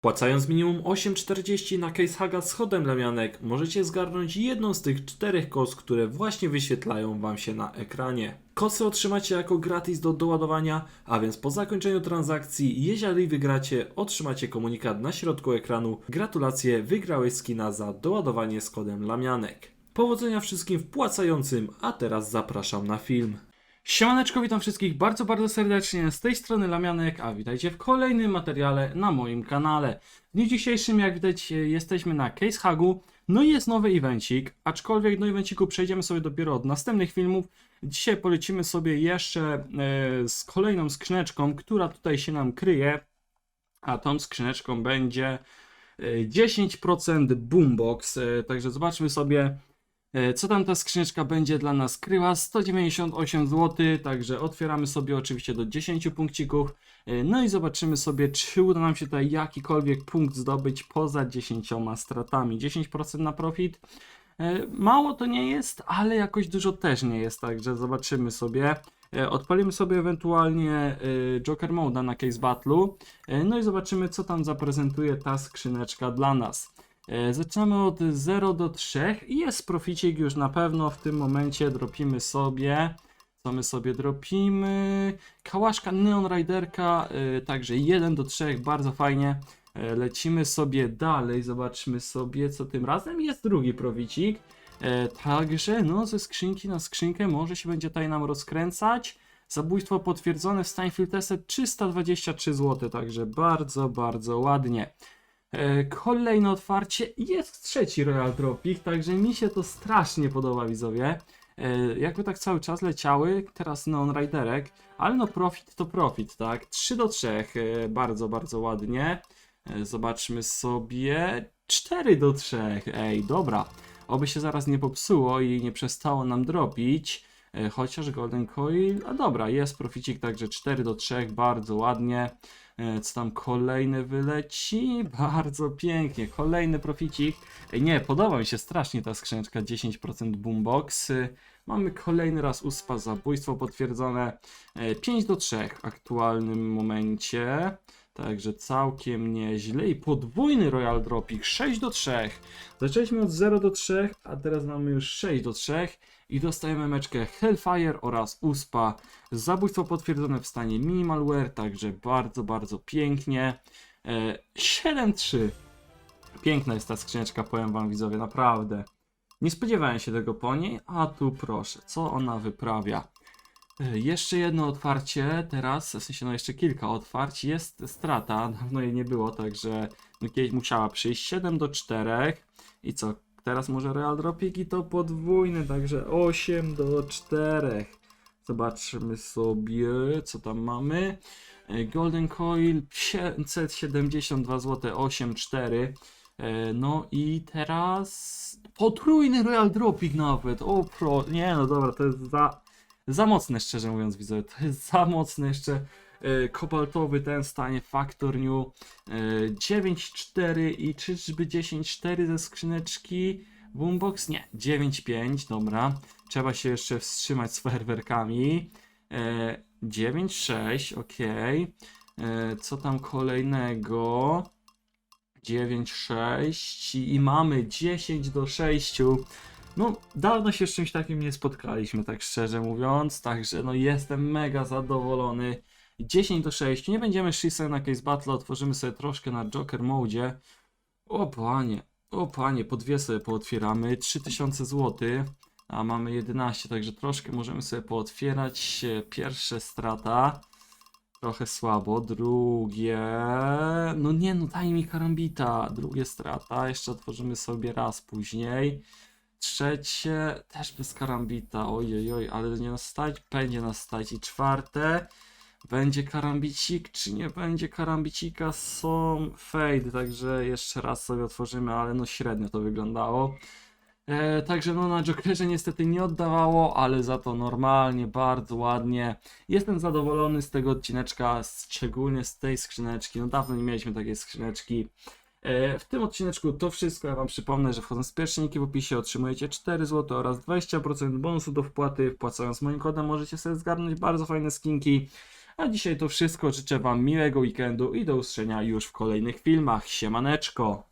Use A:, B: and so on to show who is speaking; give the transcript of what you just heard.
A: Płacając minimum 8,40 na case haga z chodem lamianek, możecie zgarnąć jedną z tych czterech kos, które właśnie wyświetlają Wam się na ekranie. Kosy otrzymacie jako gratis do doładowania, a więc po zakończeniu transakcji, jeżeli wygracie, otrzymacie komunikat na środku ekranu. Gratulacje, wygrałeś skina za doładowanie z kodem lamianek. Powodzenia wszystkim wpłacającym, a teraz zapraszam na film. Siemaneczko, witam wszystkich bardzo, bardzo serdecznie. Z tej strony Lamianek, a witajcie w kolejnym materiale na moim kanale. W dniu dzisiejszym, jak widać, e, jesteśmy na Case Hagu. No i jest nowy evencik, aczkolwiek do evenciku przejdziemy sobie dopiero od następnych filmów. Dzisiaj polecimy sobie jeszcze e, z kolejną skrzyneczką, która tutaj się nam kryje. A tą skrzyneczką będzie e, 10% Boombox. E, Także zobaczmy sobie E, Co tam ta skrzyneczka będzie dla nas kryła? 198 zł, także otwieramy sobie oczywiście do 10 punkcików. E, No i zobaczymy sobie, czy uda nam się tutaj jakikolwiek punkt zdobyć poza 10 stratami. 10% na profit. E, Mało to nie jest, ale jakoś dużo też nie jest, także zobaczymy sobie. E, Odpalimy sobie ewentualnie e, Joker Moda na Case Battle'u. E, No i zobaczymy, co tam zaprezentuje ta skrzyneczka dla nas. E, Zaczynamy od 0 do 3 i jest proficik już na pewno w tym momencie dropimy sobie. Co my sobie dropimy? Kałaszka Neon Riderka, e, także 1 do 3, bardzo fajnie. E, Lecimy sobie dalej, zobaczmy sobie co tym razem jest drugi proficik. Także no ze skrzynki na skrzynkę może się będzie tutaj nam rozkręcać. Zabójstwo potwierdzone w Steinfield Tested 323 zł, także bardzo, bardzo ładnie. E, Kolejne otwarcie jest trzeci Royal Tropic, także mi się to strasznie podoba widzowie. E, Jakby tak cały czas leciały, teraz Neon Riderek, ale no profit to profit, tak? 3 do 3, e, bardzo, bardzo ładnie. Zobaczmy sobie 4 do 3, ej, dobra. Oby się zaraz nie popsuło i nie przestało nam dropić. Chociaż Golden Coil, a dobra, jest proficik, także 4 do 3, bardzo ładnie. E, Co tam kolejny wyleci? Bardzo pięknie. Kolejny proficik. Ej, Nie, podoba mi się strasznie ta skrzyneczka 10% boombox. Y, Mamy kolejny raz uspa zabójstwo potwierdzone. E, 5 do 3 w aktualnym momencie. Także całkiem nieźle. I podwójny Royal Dropik 6 do 3. Zaczęliśmy od 0 do 3, a teraz mamy już 6 do 3. I dostajemy meczkę Hellfire oraz USPA. Zabójstwo potwierdzone w stanie Minimalware, także bardzo, bardzo pięknie. E, 7-3. Piękna jest ta skrzyneczka, powiem wam widzowie, naprawdę. Nie spodziewałem się tego po niej, a tu proszę, co ona wyprawia. Jeszcze jedno otwarcie teraz, w sensie no jeszcze kilka otwarć, jest strata, dawno jej nie było, także no kiedyś musiała przyjść 7 do 4 i co, teraz może Real Dropik i to podwójny, także 8 do 4. Zobaczmy sobie, co tam mamy. E, Golden Coil 572 zł 84. E, No i teraz potrójny Royal Dropik nawet. O pro, nie no dobra, to jest za, za mocne szczerze mówiąc widzę. To jest za mocne jeszcze. E, Kobaltowy ten stanie Factor New e, 9.4 i czyżby 10.4 ze skrzyneczki Boombox? Nie, 9.5, dobra. Trzeba się jeszcze wstrzymać z fajerwerkami. E, 9.6, ok. E, co tam kolejnego? 9-6 i mamy 10 do 6. No, dawno się z czymś takim nie spotkaliśmy, tak szczerze mówiąc, także no jestem mega zadowolony. 10 do 6, nie będziemy szli na Case Battle, otworzymy sobie troszkę na Joker Mode. O panie, o panie, po dwie sobie pootwieramy, 3000 zł, a mamy 11, także troszkę możemy sobie pootwierać. Pierwsze strata. Trochę słabo. Drugie. No nie, no daj mi karambita. Drugie strata. Jeszcze otworzymy sobie raz później. Trzecie też bez karambita. Ojej, oj, ale nie nas stać. Będzie nas stać. I czwarte. Będzie karambicik, czy nie będzie karambicika? Są fade, także jeszcze raz sobie otworzymy, ale no średnio to wyglądało. E, także no na Jokerze niestety nie oddawało, ale za to normalnie, bardzo ładnie. Jestem zadowolony z tego odcineczka, szczególnie z tej skrzyneczki. No dawno nie mieliśmy takiej skrzyneczki. E, w tym odcineczku to wszystko. Ja Wam przypomnę, że wchodząc w pierwsze linki w opisie otrzymujecie 4 zł oraz 20% bonusu do wpłaty. Wpłacając moim kodem możecie sobie zgarnąć bardzo fajne skinki. A dzisiaj to wszystko. Życzę Wam miłego weekendu i do usłyszenia już w kolejnych filmach. Siemaneczko!